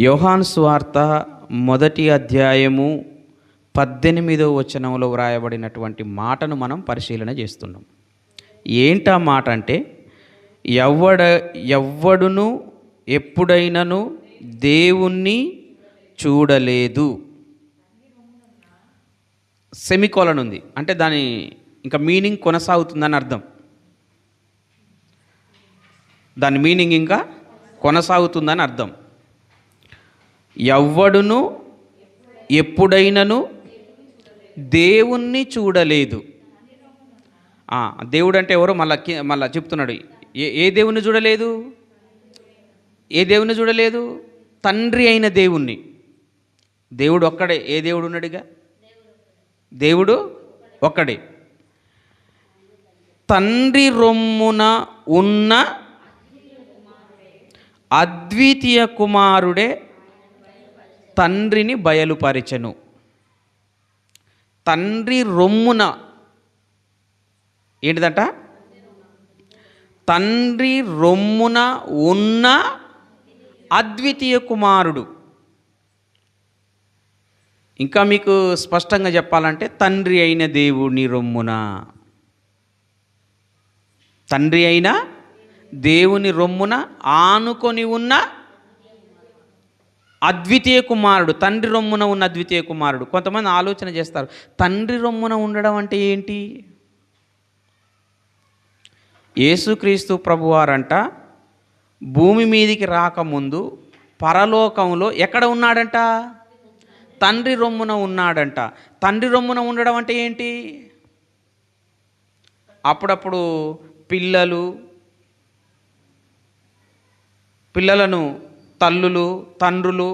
యోహాన్ స్వార్త మొదటి అధ్యాయము పద్దెనిమిదో వచనంలో వ్రాయబడినటువంటి మాటను మనం పరిశీలన చేస్తున్నాం. ఏంటా మాట అంటే ఎవ్వడ ఎవ్వడును ఎప్పుడైనను దేవుణ్ణి చూడలేదు. సెమికోలన్ ఉంది. అంటే దాని ఇంకా మీనింగ్ కొనసాగుతుందని అర్థం. దాని మీనింగ్ ఇంకా కొనసాగుతుందని అర్థం. ఎవ్వడును ఎప్పుడైనను దేవుణ్ణి చూడలేదు. దేవుడు అంటే ఎవరో మళ్ళా మళ్ళా చెప్తున్నాడు. ఏ ఏ దేవుణ్ణి చూడలేదు? ఏ దేవుణ్ణి చూడలేదు? తండ్రి అయిన దేవుణ్ణి. దేవుడు ఒక్కడే. ఏ దేవుడు ఉన్నాడుగా? దేవుడు ఒక్కడే. తండ్రి రొమ్మున ఉన్న అద్వితీయ కుమారుడే తండ్రిని బయలుపరిచెను. తండ్రి రొమ్మున ఏంటిదట? తండ్రి రొమ్మున ఉన్న అద్వితీయ కుమారుడు. ఇంకా మీకు స్పష్టంగా చెప్పాలంటే తండ్రి అయిన దేవుని రొమ్మున. తండ్రి అయిన దేవుని రొమ్మున ఆనుకొని ఉన్న అద్వితీయ కుమారుడు తండ్రి రొమ్మున ఉన్న అద్వితీయ కుమారుడు. కొంతమంది ఆలోచన చేస్తారు తండ్రి రొమ్మున ఉండడం అంటే ఏంటి? యేసుక్రీస్తు ప్రభువారంట భూమి మీదికి రాకముందు పరలోకంలో ఎక్కడ ఉన్నాడంట? తండ్రి రొమ్మున ఉన్నాడంట. తండ్రి రొమ్మున ఉండడం అంటే ఏంటి? అప్పుడప్పుడు పిల్లలు పిల్లలను తల్లులు తండ్రులు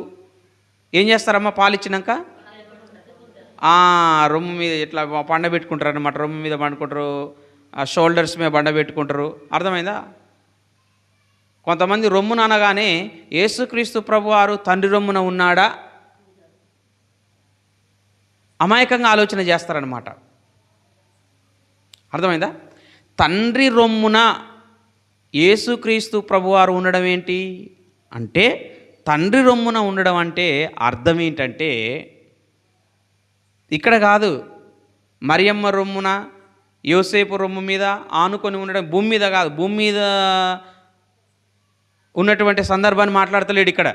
ఏం చేస్తారమ్మా పాలిచ్చినాక ఆ రొమ్ము మీద ఇట్లా పండబెట్టుకుంటారు అనమాట రొమ్ము మీద పండుకుంటారు ఆ షోల్డర్స్ మీద బండ పెట్టుకుంటారు. అర్థమైందా? కొంతమంది రొమ్మున అనగానే యేసుక్రీస్తు ప్రభు వారు తండ్రి రొమ్మున ఉన్నాడా? అమాయకంగా ఆలోచన చేస్తారనమాట అర్థమైందా? తండ్రి రొమ్మున యేసుక్రీస్తు ప్రభువారు ఉండడం ఏంటి? అంటే తండ్రి రొమ్మున ఉండడం అంటే అర్థం ఏంటంటే ఇక్కడ కాదు. మరియమ్మ రొమ్మున యోసేపు రొమ్ము మీద ఆనుకొని ఉండడం భూమి మీద కాదు. భూమి మీద ఉన్నటువంటి సందర్భాన్ని మాట్లాడతలేడు ఇక్కడ.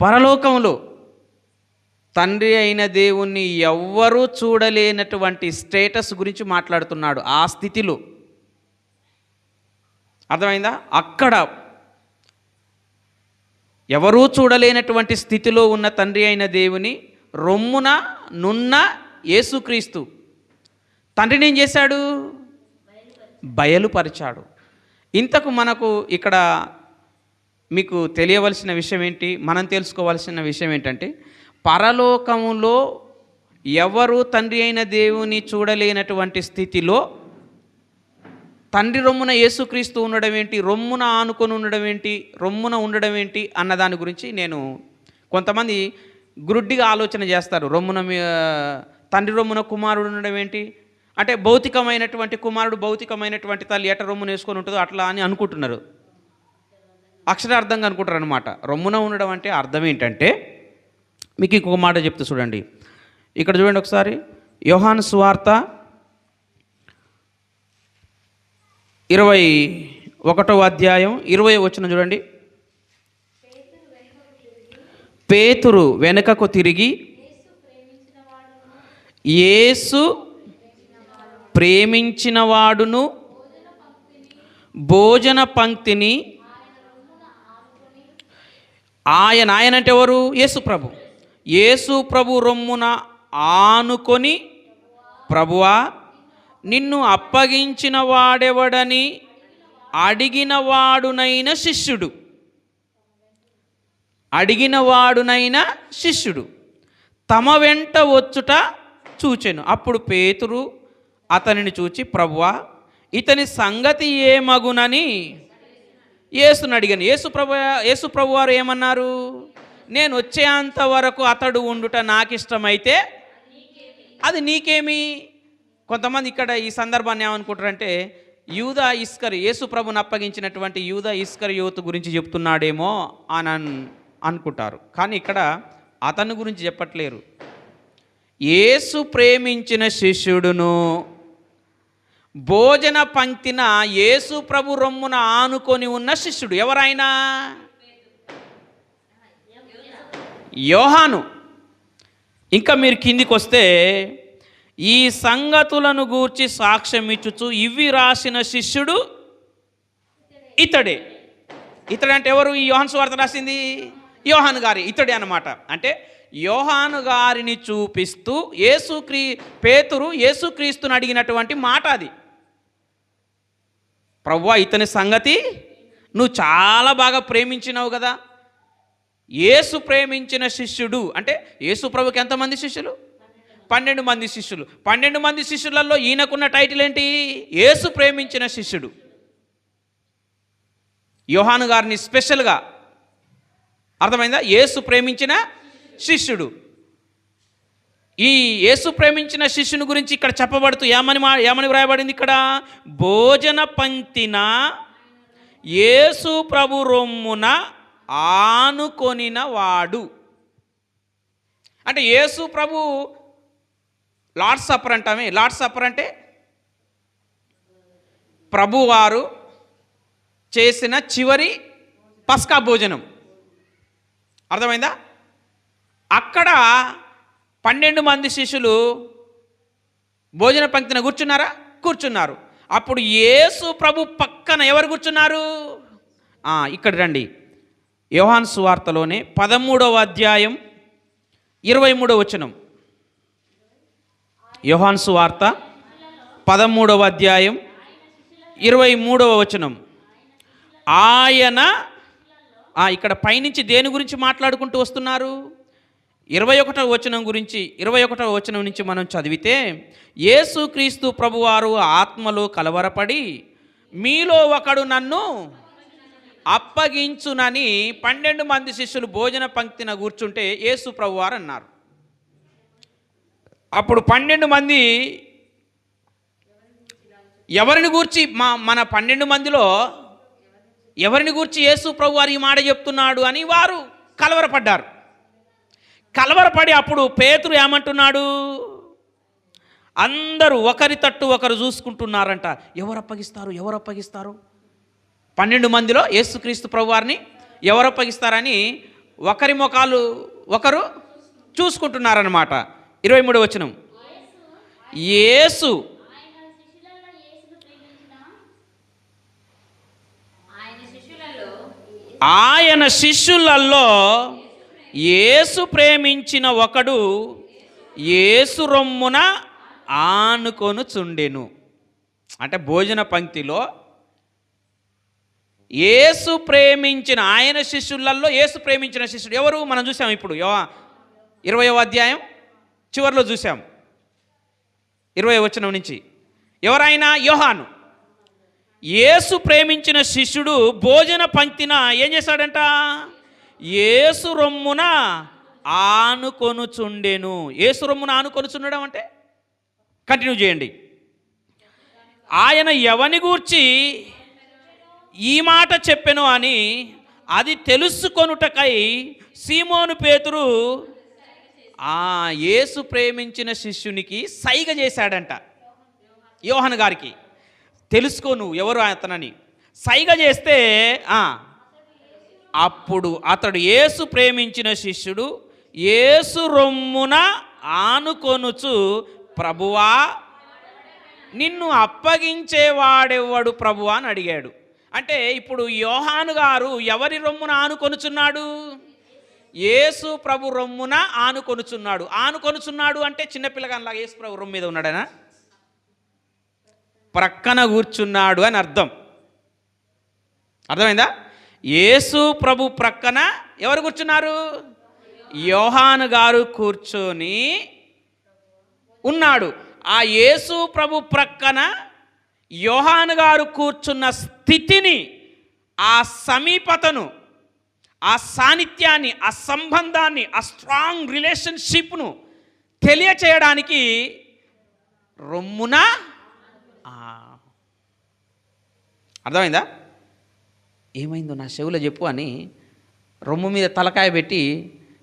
పరలోకంలో తండ్రి అయిన దేవుణ్ణి ఎవ్వరూ చూడలేనటువంటి స్టేటస్ గురించి మాట్లాడుతున్నాడు ఆ స్థితిలో. అర్థమైందా? అక్కడ ఎవరూ చూడలేనటువంటి స్థితిలో ఉన్న తండ్రి అయిన దేవుని రొమ్మున నున్న యేసుక్రీస్తు. తండ్రిని ఏం చేశాడు? బయలుపరిచాడు. ఇంతకు మనకు ఇక్కడ మీకు తెలియవలసిన విషయం ఏంటి? మనం తెలుసుకోవాల్సిన విషయం ఏంటంటే పరలోకములో ఎవరు తండ్రి అయిన దేవుని చూడలేనటువంటి స్థితిలో తండ్రి రొమ్మున యేసుక్రీస్తు ఉండడం ఏంటి? రొమ్మున ఆనుకొని ఉండడం ఏంటి? రొమ్మున ఉండడం ఏంటి? అన్న దాని గురించి నేను కొంతమంది గురుడ్డిగా ఆలోచన చేస్తారు. రొమ్మున తండ్రి రొమ్మున కుమారుడు ఉండడం ఏంటి? అంటే భౌతికమైనటువంటి కుమారుడు భౌతికమైనటువంటి తల్లి ఎట రొమ్మున వేసుకొని ఉంటుందో అట్లా అని అనుకుంటున్నారు. అక్షరార్థంగా అనుకుంటారు అనమాట రొమ్మున ఉండడం అంటే అర్థం ఏంటంటే మీకు ఇంకొక మాట చెప్తే చూడండి. ఇక్కడ చూడండి ఒకసారి. యోహాన్ సువార్త ఇరవై ఒకటో అధ్యాయం ఇరవై వచ్చిన చూడండి. పేతురు వెనుకకు తిరిగి యేసు ప్రేమించిన వాడును భోజన పంక్తిని ఆయన ఆయన అంటే ఎవరు? యేసు ప్రభు. యేసు ప్రభు రొమ్మున ఆనుకొని ప్రభువా నిన్ను అప్పగించిన వాడెవడని అడిగిన వాడునైన శిష్యుడు. అడిగిన వాడునైన శిష్యుడు. తమ వెంట వచ్చుట చూచెను. అప్పుడు పేతురు అతనిని చూచి ప్రభువా ఇతని సంగతి ఏమగునని యేసుని అడిగాను. యేసు ప్రభు యేసు ప్రభు వారు ఏమన్నారు? నేను వచ్చేంత వరకు అతడు ఉండుట నాకు ఇష్టమైతే అది నీకేమి? కొంతమంది ఇక్కడ ఈ సందర్భాన్ని ఏమనుకుంటారంటే యూదా ఇస్కర్ యేసు ప్రభుని అప్పగించినటువంటి యూదా ఇస్కర్ యువత గురించి చెప్తున్నాడేమో అని అన్- అనుకుంటారు. కానీ ఇక్కడ అతని గురించి చెప్పట్లేరు. యేసు ప్రేమించిన శిష్యుడును భోజన పంక్తిన యేసు ప్రభు రొమ్మున ఆనుకొని ఉన్న శిష్యుడు ఎవరైనా యోహాను. ఇంకా మీరు కిందికి వస్తే ఈ సంగతులను గూర్చి సాక్ష్యం ఇచ్చుచు ఇవి రాసిన శిష్యుడు ఇతడే. ఇతడంటే ఎవరు? ఈ యోహన్ సువార్త రాసింది యోహాను గారి ఇతడే అన్నమాట. అంటే యోహాను గారిని చూపిస్తూ యేసుక్రీ పేతురు యేసుక్రీస్తుని అడిగినటువంటి మాట అది. ప్రవ్వా ఇతని సంగతి నువ్వు చాలా బాగా ప్రేమించినావు కదా. యేసు ప్రేమించిన శిష్యుడు అంటే యేసు ప్రభుకి ఎంతమంది శిష్యులు? పన్నెండు మంది శిష్యులు. పన్నెండు మంది శిష్యులలో ఈయనకున్న టైటిల్ ఏంటి? యేసు ప్రేమించిన శిష్యుడు. యోహాను గారిని స్పెషల్గా. అర్థమైందా? యేసు ప్రేమించిన శిష్యుడు. ఈ యేసు ప్రేమించిన శిష్యుని గురించి ఇక్కడ చెప్పబడుతూ ఏమని మా ఏమని వ్రాయబడింది ఇక్కడ? భోజన పంక్తిన యేసు ప్రభు రొమ్మున ఆనుకొనిన వాడు. అంటే యేసు ప్రభు లార్డ్ సప్పర్ అంటామే. లార్డ్ సప్పర్ అంటే ప్రభువారు చేసిన చివరి పస్కా భోజనం. అర్థమైందా? అక్కడ పన్నెండు మంది శిష్యులు భోజన పంక్తిన కూర్చున్నారా? కూర్చున్నారు. అప్పుడు యేసు ప్రభు పక్కన ఎవరు కూర్చున్నారు? ఇక్కడ రండి. యోహాన్ సువార్తలోనే పదమూడవ అధ్యాయం ఇరవై మూడవ వచనం. యోహాన్సు వార్త పదమూడవ అధ్యాయం ఇరవై మూడవ వచనం. ఆయన ఇక్కడ పైనుంచి దేని గురించి మాట్లాడుకుంటూ వస్తున్నారు? ఇరవై ఒకటవ వచనం గురించి ఇరవై ఒకటవ వచనం నుంచి మనం చదివితే యేసుక్రీస్తు ప్రభువారు ఆత్మలో కలవరపడి మీలో ఒకడు నన్ను అప్పగించునని పన్నెండు మంది శిష్యులు భోజన పంక్తిన కూర్చుంటే యేసు ప్రభువారు అన్నారు. అప్పుడు పన్నెండు మంది ఎవరిని గూర్చి మా మన పన్నెండు మందిలో ఎవరిని గూర్చి యేసు ప్రభు వారు ఈ మాట చెప్తున్నాడు అని వారు కలవరపడ్డారు. కలవరపడి అప్పుడు పేతురు ఏమంటున్నాడు? అందరూ ఒకరి తట్టు ఒకరు చూసుకుంటున్నారంట. ఎవరు అప్పగిస్తారు? ఎవరు అప్పగిస్తారు? పన్నెండు మందిలో యేసుక్రీస్తు ప్రభు వారిని ఎవరు అప్పగిస్తారని ఒకరి ముఖాలు ఒకరు చూసుకుంటున్నారన్నమాట. ఇరవై మూడు వచనం. యేసు. ఆయన శిష్యులలో ఏసు యేసు ప్రేమించిన ఒకడు యేసు రొమ్మున ఆనుకొనుచుండెను. అంటే భోజన పంక్తిలో యేసు ప్రేమించిన ఆయన శిష్యులలో యేసు ప్రేమించిన శిష్యుడు ఎవరు? మనం చూసాం ఇప్పుడు. యో ఇరవయో అధ్యాయం. చివరిలో చూసాం ఇరవై వచనం నుంచి. ఎవరైనా యోహాను యేసు ప్రేమించిన శిష్యుడు భోజన పంక్తిన ఏం చేశాడంట? యేసు రొమ్మున ఆనుకొనుచుండెను. యేసు రొమ్మున ఆనుకొనుచుండడం అంటే? కంటిన్యూ చేయండి. ఆయన ఎవని గూర్చి ఈ మాట చెప్పెను అని అది తెలుసుకొనుటకై సీమోను పేతురు ఆ యేసు ప్రేమించిన శిష్యునికి సైగ చేశాడంట. యోహన్ గారికి. తెలుసుకో నువ్వు ఎవరు అతనని. సైగ చేస్తే అప్పుడు అతడు యేసు ప్రేమించిన శిష్యుడు యేసు రొమ్మున ఆనుకొనుచు ప్రభువా నిన్ను అప్పగించేవాడెవ్వడు ప్రభువా? అని అడిగాడు. అంటే ఇప్పుడు యోహాను గారు ఎవరి రొమ్మున ఆనుకొనుచున్నాడు? యేసు ప్రభు రొమ్మున ఆనుకొనుచున్నాడు ఆనుకొనుచున్నాడు అంటే చిన్నపిల్లగానిలాగా యేసు ప్రభు రొమ్ము మీద ఉన్నాడనా? ప్రక్కన కూర్చున్నాడు అని అర్థం. అర్థమైందా? యేసు ప్రభు ప్రక్కన ఎవరు కూర్చున్నారు? యోహాను గారు కూర్చొని ఉన్నాడు. ఆ యేసు ప్రభు ప్రక్కన యోహాను గారు కూర్చున్న స్థితిని ఆ సమీపతను ఆ సాన్నిధ్యాన్ని ఆ సంబంధాన్ని ఆ స్ట్రాంగ్ రిలేషన్షిప్ను తెలియచేయడానికి రొమ్మున అర్థమైందా? ఏమైందో నా చెవులో చెప్పు అని రొమ్ము మీద తలకాయ పెట్టి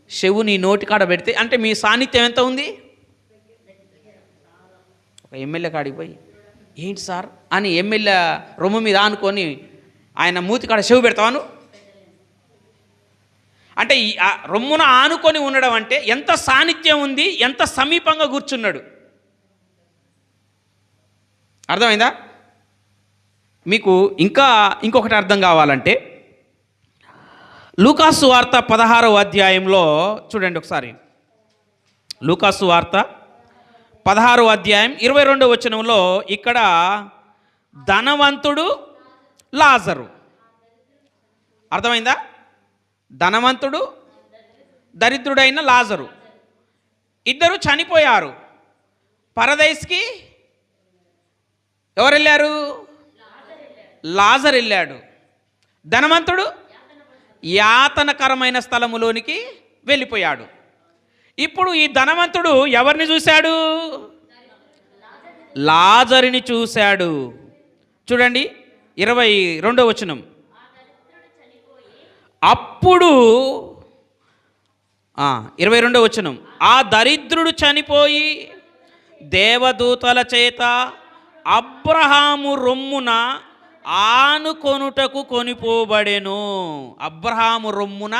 చెవు నీ నోటి కాడ పెడితే అంటే మీ సాన్నిధ్యం ఎంత ఉంది? ఒక ఎమ్మెల్యే కాడికి పోయి ఏంటి సార్? అని ఎమ్మెల్యే రొమ్ము మీద ఆనుకొని ఆయన మూతి కాడ చెవు పెడతావాను అంటే ఆ రొమ్మున ఆనుకొని ఉండడం అంటే ఎంత సాన్నిధ్యం ఉంది ఎంత సమీపంగా కూర్చున్నాడు. అర్థమైందా? మీకు ఇంకా ఇంకొకటి అర్థం కావాలంటే లూకాసు వార్త పదహారవ అధ్యాయంలో చూడండి ఒకసారి. లూకాసు వార్త పదహారో అధ్యాయం ఇరవై రెండో వచనంలో ఇక్కడ ధనవంతుడు లాజరు. అర్థమైందా? ధనవంతుడు దరిద్రుడైన లాజరు. ఇద్దరు చనిపోయారు. పరదైస్కి ఎవరు వెళ్ళారు లాజర్ వెళ్ళాడు ధనవంతుడు యాతనకరమైన స్థలములోనికి వెళ్ళిపోయాడు. ఇప్పుడు ఈ ధనవంతుడు ఎవరిని చూశాడు? లాజరిని చూశాడు. చూడండి ఇరవై రెండో వచనం. అప్పుడు ఇరవై రెండో వచనం. ఆ దరిద్రుడు చనిపోయి దేవదూతల చేత అబ్రహాము రొమ్మున ఆనుకొనుటకు కొనిపోబడెను. అబ్రహాము రొమ్మున?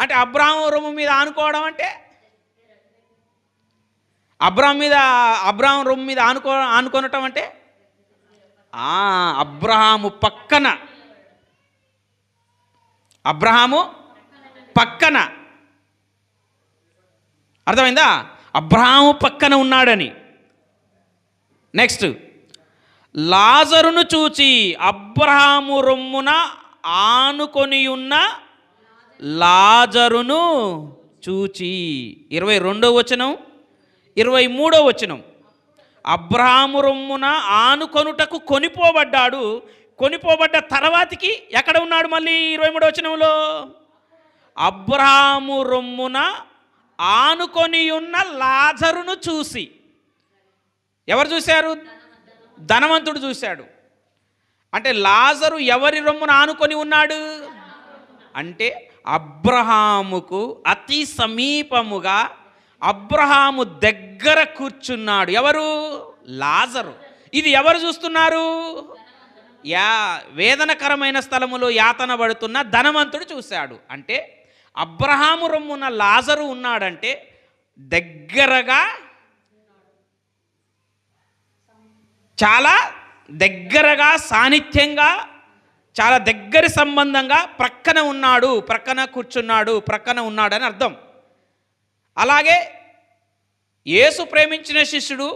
అంటే అబ్రహాము రొమ్ము మీద ఆనుకోవడం అంటే? అబ్రహం మీద అబ్రహం రొమ్ము మీద ఆనుకో ఆనుకొనటం అంటే? ఆ, అబ్రహాము పక్కన అబ్రహాము పక్కన. అర్థమైందా? అబ్రహాము పక్కన ఉన్నాడని. నెక్స్ట్ లాజరును చూచి అబ్రహాము రొమ్మున ఆనుకొని ఉన్న లాజరును చూచి. ఇరవై రెండో వచనం ఇరవై మూడో వచనం. అబ్రహాము రొమ్మున ఆనుకొనుటకు కొనిపోబడ్డాడు కొనిపోబడ్డ తర్వాతికి ఎక్కడ ఉన్నాడు మళ్ళీ ఇరవై మూడు వచనంలో? అబ్రహాము రొమ్మున ఆనుకొని ఉన్న లాజరును చూసి. ఎవరు చూశారు? ధనవంతుడు చూశాడు. అంటే లాజరు ఎవరి రొమ్మున ఆనుకొని ఉన్నాడు? అంటే అబ్రహాముకు అతి సమీపముగా అబ్రహాము దగ్గర కూర్చున్నాడు. ఎవరు? లాజరు. ఇది ఎవరు చూస్తున్నారు? యా వేదనకరమైన స్థలములో యాతన పడుతున్న ధనవంతుడు చూశాడు. అంటే అబ్రహాము రొమ్మున లాజరు ఉన్నాడంటే దగ్గరగా చాలా దగ్గరగా సాన్నిధ్యంగా చాలా దగ్గరి సంబంధంగా ప్రక్కన ఉన్నాడు ప్రక్కన కూర్చున్నాడు ప్రక్కన ఉన్నాడని అర్థం. అలాగే యేసు ప్రేమించిన శిష్యుడు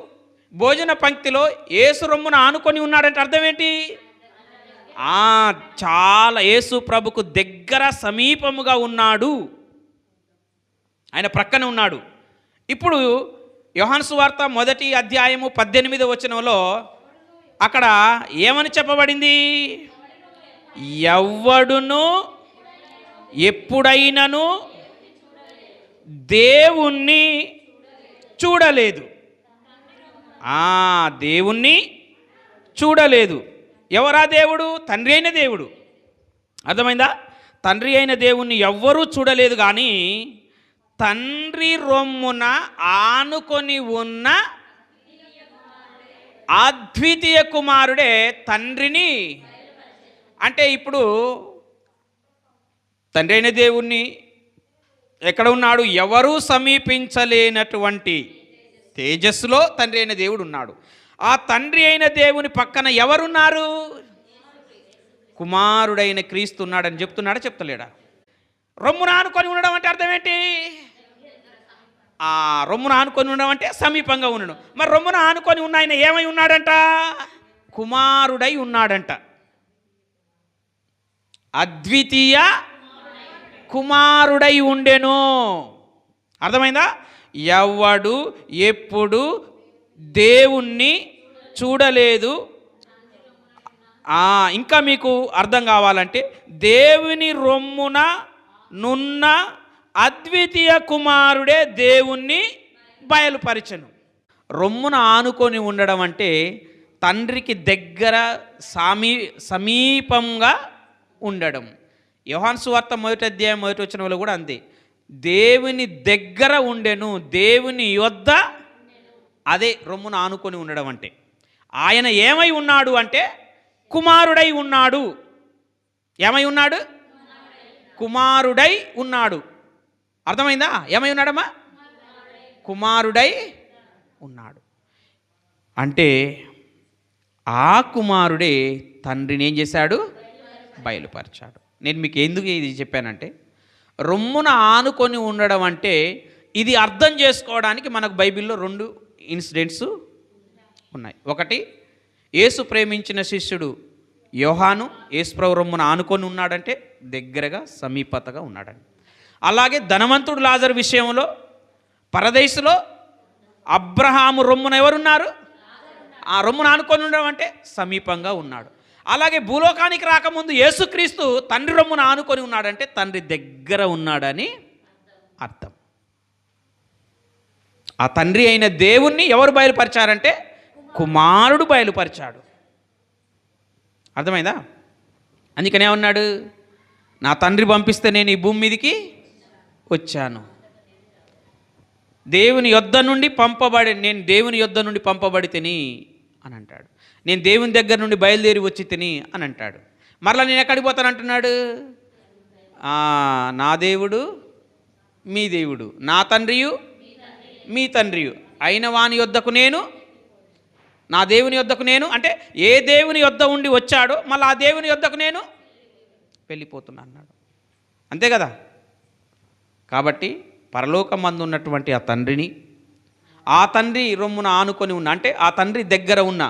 భోజన పంక్తిలో యేసు రొమ్మున ఆనుకొని ఉన్నాడంటే అర్థం ఏంటి? చాలా యేసు ప్రభుకు దగ్గర సమీపముగా ఉన్నాడు. ఆయన ప్రక్కన ఉన్నాడు. ఇప్పుడు యోహాన్సు వార్త మొదటి అధ్యాయము పద్దెనిమిది వచనంలో అక్కడ ఏమని చెప్పబడింది? ఎవడును ఎప్పుడైనను దేవుణ్ణి చూడలేదు. ఆ దేవుణ్ణి చూడలేదు. ఎవరా దేవుడు? తండ్రి అయిన దేవుడు. అర్థమైందా? తండ్రి అయిన దేవుణ్ణి ఎవ్వరూ చూడలేదు కానీ తండ్రి రొమ్మున ఆనుకొని ఉన్న అద్వితీయ కుమారుడే తండ్రిని. అంటే ఇప్పుడు తండ్రి అయిన దేవుణ్ణి ఎక్కడ ఉన్నాడు? ఎవరూ సమీపించలేనటువంటి తేజస్సులో తండ్రి అయిన దేవుడు ఉన్నాడు. ఆ తండ్రి అయిన దేవుని పక్కన ఎవరున్నారు? కుమారుడైన క్రీస్తు ఉన్నాడని చెప్తున్నాడా చెప్తలేడా? రొమ్మున ఆనుకొని ఉండడం అంటే అర్థం ఏంటి? ఆ రొమ్మున ఆనుకొని ఉండడం అంటే సమీపంగా ఉండడం మరి రొమ్మున ఆనుకొని ఉన్న ఆయన ఏమై ఉన్నాడంట? కుమారుడై ఉన్నాడంట. అద్వితీయ కుమారుడై ఉండెను. అర్థమైందా? ఎవడు ఎప్పుడు దేవుణ్ణి చూడలేదు. ఇంకా మీకు అర్థం కావాలంటే దేవుని రొమ్మున నున్న అద్వితీయ కుమారుడే దేవుణ్ణి బయలుపరిచను. రొమ్మున ఆనుకొని ఉండడం అంటే తండ్రికి దగ్గర సమీ సమీపంగా ఉండడం. యోహాన్ సువార్త మొదటి అధ్యాయం మొదటి వచ్చిన వాళ్ళు కూడా అంతే. దేవుని దగ్గర ఉండెను దేవుని యొద్ద అదే రొమ్మున ఆనుకొని ఉండడం అంటే. ఆయన ఏమై ఉన్నాడు అంటే కుమారుడై ఉన్నాడు. ఏమై ఉన్నాడు? కుమారుడై ఉన్నాడు. అర్థమైందా? ఏమై ఉన్నాడమ్మా? కుమారుడై ఉన్నాడు. అంటే ఆ కుమారుడే తండ్రిని ఏం చేశాడు? బయలుపరిచాడు. నేను మీకు ఎందుకు ఇది చెప్పానంటే రొమ్మున ఆనుకొని ఉండడం అంటే ఇది అర్థం చేసుకోవడానికి మనకు బైబిల్లో రెండు ఇన్సిడెంట్స్ ఉన్నాయి. ఒకటి యేసు ప్రేమించిన శిష్యుడు యోహాను యేసుప్రభు రొమ్మున ఆనుకొని ఉన్నాడంటే దగ్గరగా సమీపతగా ఉన్నాడండి. అలాగే ధనవంతుడు లాజర్ విషయంలో పరదేశులో అబ్రహాము రొమ్మున ఎవరున్నారు? ఆ రొమ్మున ఆనుకొని ఉండడం అంటే సమీపంగా ఉన్నాడు. అలాగే భూలోకానికి రాకముందు యేసుక్రీస్తు తండ్రి రొమ్మున ఆనుకొని ఉన్నాడంటే తండ్రి దగ్గర ఉన్నాడని అర్థం. ఆ తండ్రి అయిన దేవుణ్ణి ఎవరు బయలుపరిచారంటే కుమారుడు బయలుపరిచాడు. అర్థమైందా? అందుకనే ఉన్నాడు నా తండ్రి పంపిస్తే నేను ఈ భూమి మీదకి వచ్చాను. దేవుని యొద్ద నుండి పంపబడి నేను దేవుని యొద్ద నుండి పంపబడి తిని అని అంటాడు. నేను దేవుని దగ్గర నుండి బయలుదేరి వచ్చి తిని అని అంటాడు. మరలా నేను ఎక్కడికి పోతాను అంటున్నాడు? నా దేవుడు మీ దేవుడు నా తండ్రియు మీ తండ్రి అయిన వాని యొద్దకు నేను నా దేవుని యొద్దకు నేను అంటే ఏ దేవుని యొద్ద ఉండి వచ్చాడో మళ్ళీ ఆ దేవుని యొద్దకు నేను వెళ్ళిపోతున్నా అన్నాడు. అంతే కదా? కాబట్టి పరలోకమందు ఉన్నటువంటి ఆ తండ్రిని ఆ తండ్రి రొమ్మున ఆనుకొని ఉన్న అంటే ఆ తండ్రి దగ్గర ఉన్న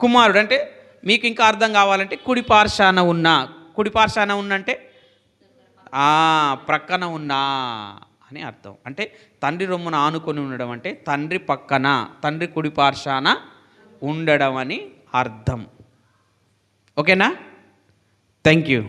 కుమారుడు అంటే మీకు ఇంకా అర్థం కావాలంటే కుడి పార్శాన ఉన్న కుడి పార్శాన ఉన్నంటే ప్రక్కన ఉన్నా అని అర్థం. అంటే తండ్రి రొమ్మున ఆనుకొని ఉండడం అంటే తండ్రి పక్కన తండ్రి కుడి పార్శాన ఉండడం అని అర్థం. ఓకేనా? Thank you